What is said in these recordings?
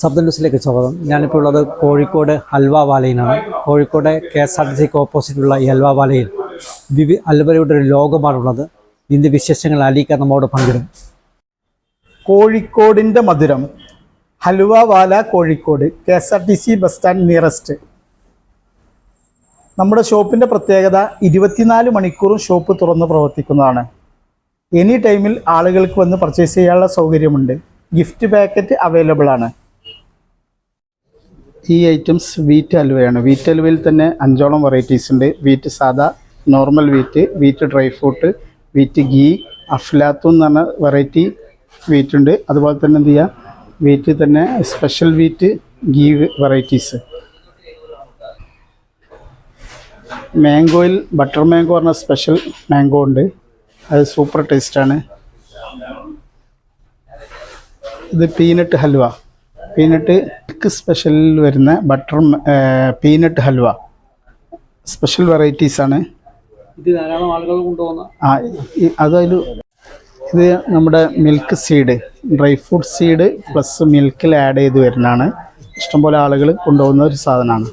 ശബ്ദ ന്യൂസിലേക്ക് സ്വാഗതം. ഞാനിപ്പോൾ ഉള്ളത് Kozhikode halwa വാലയിലാണ്. Kozhikode K S R T സിക്ക് ഓപ്പോസിറ്റുള്ള ഈ ഹൽവ വാലയിൽ വിവി അൽവരയുടെ ഒരു ലോകമാണുള്ളത്. ഇതിന്റെ വിശേഷങ്ങൾ അലിക്കാൻ നമ്മോട് പങ്കിടും. കോഴിക്കോടിന്റെ മധുരം Halwa Wala Kozhikode K S R T C bus stand nearest നമ്മുടെ ഷോപ്പിന്റെ പ്രത്യേകത ഇരുപത്തിനാല് മണിക്കൂറും ഷോപ്പ് തുറന്ന് പ്രവർത്തിക്കുന്നതാണ്. എനി ടൈമിൽ ആളുകൾക്ക് വന്ന് പർച്ചേസ് ചെയ്യാനുള്ള സൗകര്യമുണ്ട്. ഗിഫ്റ്റ് പാക്കറ്റ് അവൈലബിൾ ആണ്. ഈ ഐറ്റംസ് വീറ്റ് അലുവയാണ്. വീറ്റ് അലുവയിൽ തന്നെ അഞ്ചോളം വെറൈറ്റീസ് ഉണ്ട്. വീറ്റ് സാദാ normal wheat wheat dry fruit wheat ghee അഫ്ലാത്തു എന്ന് പറഞ്ഞ വെറൈറ്റി വീറ്റ് ഉണ്ട്. അതുപോലെ തന്നെ എന്ത് ചെയ്യുക വീറ്റ് തന്നെ സ്പെഷ്യൽ വീറ്റ് ഗീ വെറൈറ്റീസ് മാംഗോയിൽ ബട്ടർ മാംഗോ പറഞ്ഞ സ്പെഷ്യൽ മാംഗോ ഉണ്ട്. അത് സൂപ്പർ ടേസ്റ്റാണ് ഇത് പീനട്ട് ഹൽവ പീനട്ട് മിൽക്ക് സ്പെഷ്യലിൽ വരുന്ന butter peanut halwa. Special varieties ആണ്. ഇത് ധാരാളം ആളുകൾ കൊണ്ടുപോകുന്ന ആ അതായത് ഇത് നമ്മുടെ milk seed dry fruit seed plus മിൽക്കിൽ add ചെയ്ത് വരുന്നതാണ്. ഇഷ്ടംപോലെ ആളുകൾ കൊണ്ടുപോകുന്ന ഒരു സാധനമാണ്.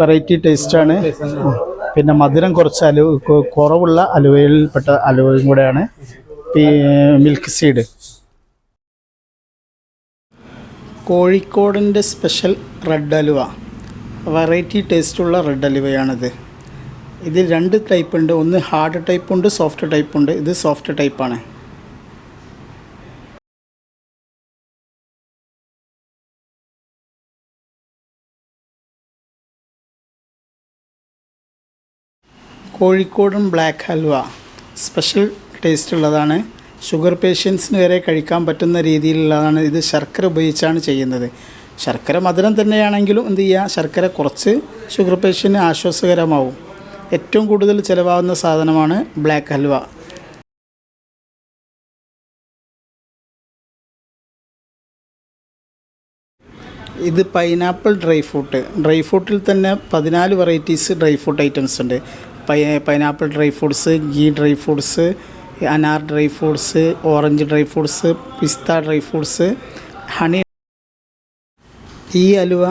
വെറൈറ്റി ടേസ്റ്റാണ് പിന്നെ മധുരം കുറച്ച് അലുവ കുറവുള്ള അലുവയിൽപ്പെട്ട അലുവയും കൂടെയാണ് മിൽക്ക് സീഡ്. കോഴിക്കോടിന്റെ സ്പെഷ്യൽ റെഡ് അലുവ. വെറൈറ്റി ടേസ്റ്റുള്ള റെഡ് അലുവയാണിത്. ഇതിൽ രണ്ട് ടൈപ്പ് ഉണ്ട്. ഒന്ന് ഹാർഡ് ടൈപ്പ് ഉണ്ട് സോഫ്റ്റ് ടൈപ്പ് ഉണ്ട്. ഇത് സോഫ്റ്റ് ടൈപ്പാണ്. കോഴിക്കോടൻ ബ്ലാക്ക് ഹൽവ സ്പെഷ്യൽ ടേസ്റ്റ് ഉള്ളതാണ് ഷുഗർ പേഷ്യൻസിന് വരെ കഴിക്കാൻ പറ്റുന്ന രീതിയിലുള്ളതാണ് ഇത് ശർക്കര ഉപയോഗിച്ചാണ് ചെയ്യുന്നത്. ശർക്കര മധുരം തന്നെയാണെങ്കിലും എന്ത് ചെയ്യുക ശർക്കര കുറച്ച് ഷുഗർ പേഷ്യന് ആശ്വാസകരമാവും. ഏറ്റവും കൂടുതൽ ചിലവാകുന്ന സാധനമാണ് ബ്ലാക്ക് ഹൽവ. ഇത് പൈനാപ്പിൾ ഡ്രൈ ഫ്രൂട്ട്. ഡ്രൈ ഫ്രൂട്ടിൽ തന്നെ പതിനാല് വെറൈറ്റീസ് ഡ്രൈ ഫ്രൂട്ട് ഐറ്റംസ് ഉണ്ട്. Pineapple dry fruits ghee dry fruits അനാർ dry fruits orange dry fruits പിസ്ത ഡ്രൈ ഫ്രൂട്ട്സ് ഹണി. ഈ അലുവ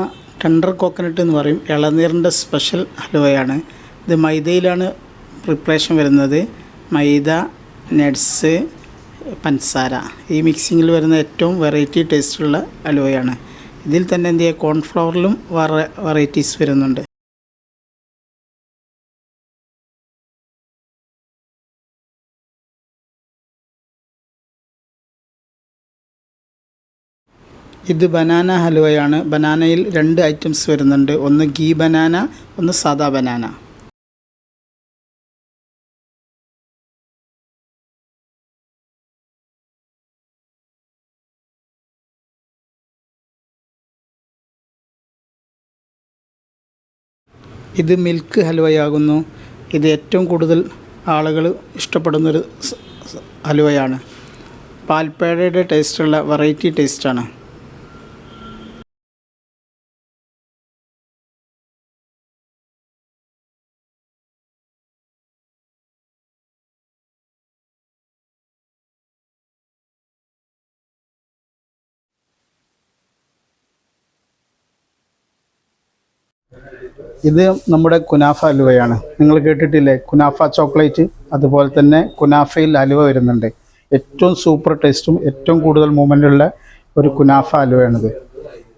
ടെൻഡർ കോക്കനട്ട് എന്ന് പറയും. ഇളനീറിന്റെ സ്പെഷ്യൽ അലുവയാണ്. ഇത് മൈദയിലാണ് പ്രിപ്പറേഷൻ വരുന്നത്. മൈദ നട്ട്സ് പഞ്ചസാര ഈ മിക്സിങ്ങിൽ വരുന്ന ഏറ്റവും വെറൈറ്റി ടേസ്റ്റുള്ള അലുവയാണ്. ഇതിൽ തന്നെ എന്ത് ചെയ്യുക? കോൺഫ്ലവറിലും വേറെ വെറൈറ്റീസ് വരുന്നുണ്ട്. ഇത് ബനാന ഹലുവയാണ്. ബനാനയിൽ രണ്ട് ഐറ്റംസ് വരുന്നുണ്ട്. ഒന്ന് ഗീ ബനാന ഒന്ന് സാദാ ബനാന. ഇത് മിൽക്ക് ഹലുവയാകുന്നു. ഇത് ഏറ്റവും കൂടുതൽ ആളുകൾ ഇഷ്ടപ്പെടുന്നൊരു ഹലുവയാണ്. പാൽപ്പേടയുടെ ടേസ്റ്റുള്ള വെറൈറ്റി ടേസ്റ്റാണ്. ഇത് നമ്മുടെ കുനാഫ അലുവയാണ്. നിങ്ങൾ കേട്ടിട്ടില്ലേ? കുനാഫ ചോക്ലേറ്റ് അതുപോലെ തന്നെ കുനാഫയിൽ അലുവ വരുന്നുണ്ട്. ഏറ്റവും സൂപ്പർ ടേസ്റ്റും ഏറ്റവും കൂടുതൽ മൂവ്മെന്റ് ഉള്ള ഒരു കുനാഫ അലുവയാണിത്.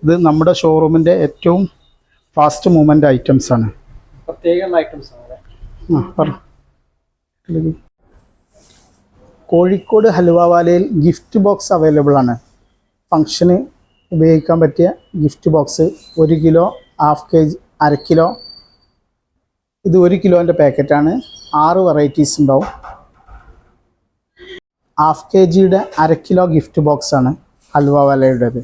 ഇത് നമ്മുടെ ഷോറൂമിന്റെ ഏറ്റവും ഫാസ്റ്റ് മൂവ്മെന്റ് ഐറ്റംസ് ആണ്. കോഴിക്കോട് ഹലുവവാലയിൽ ഗിഫ്റ്റ് ബോക്സ് അവൈലബിൾ ആണ്. ഫങ്ഷന് ഉപയോഗിക്കാൻ പറ്റിയ ഗിഫ്റ്റ് ബോക്സ് ഒരു കിലോ ഹാഫ് കെ ജി അര കിലോ. ഇത് ഒരു കിലോന്റെ പാക്കറ്റാണ് ആറ് വെറൈറ്റീസ് ഉണ്ടാവും. ഹാഫ് കെ ജിയുടെ അര കിലോ ഗിഫ്റ്റ് ബോക്സാണ് ഹൽവ വാലയുടേത്.